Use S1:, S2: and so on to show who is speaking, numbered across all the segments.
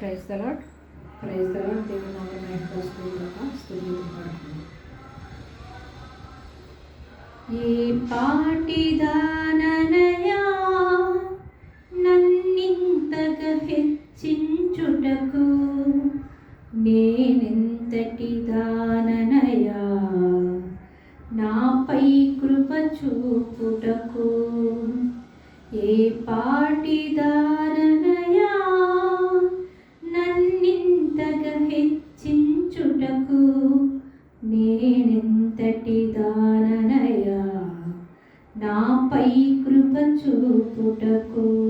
S1: Praise తలాడ్ praise తలాడ్ దేవుడు నామమైన వస్తువులుగా స్థుతింపడుతుంది ఏ పాటిదాననయా నన్నింతగా హెచ్చించుటకు నేనెంతటి దాననయా నాపై కృప చూపుటకు. ఏ పాటిదా పై కృప చూపుటకు.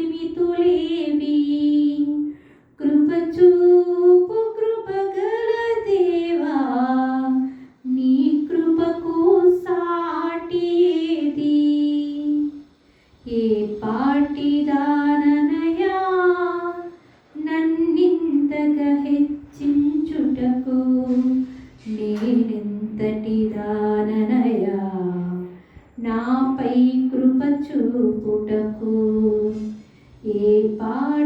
S1: మితులేవి కృపచూపు కృపగల దేవా నీ కృపకు సాటి ఏది? ఏ పాటిదాననయా నన్నింతగా హెచ్చించుటకు నేనెంతటిదా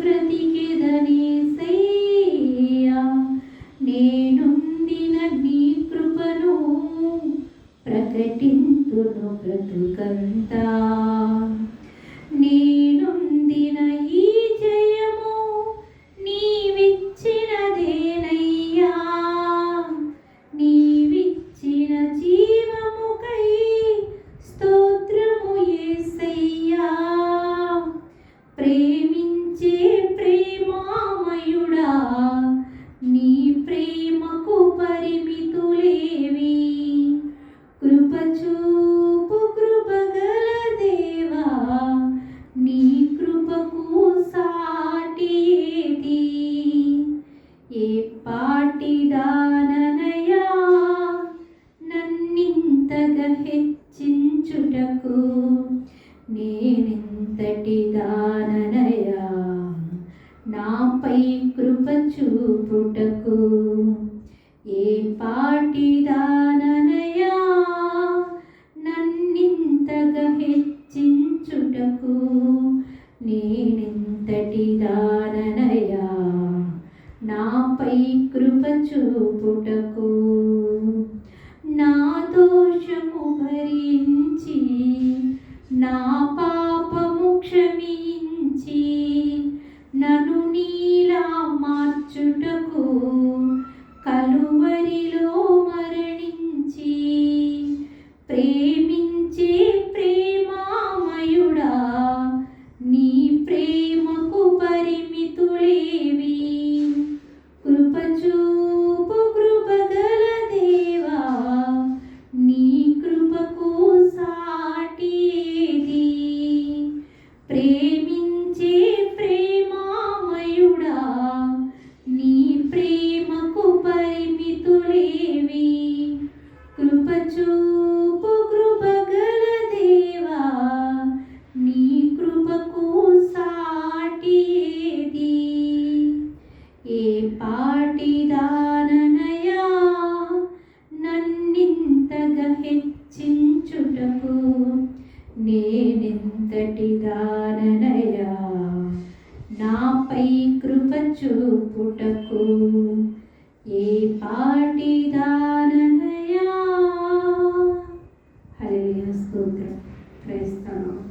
S1: బ్రతికెదనేసై చూపుటకు ఏ పాటిదాననయా నన్నింతగా హెచ్చించుటకు నేనెంతటి దాననయా? నాపై కృప చూపుటకు నా దోషము భరించి నా కృప చూపు దేవా నీ కృపకు సాటి ఏది? ఏ పాటి నన్నింతగా హెచ్చించుటకు నేనెంతటి దాననయా నాపై కృప చూపుటకు? ఏ పాటి దాననయా? హల్లెలూయా స్తోత్రం. క్రైస్తవం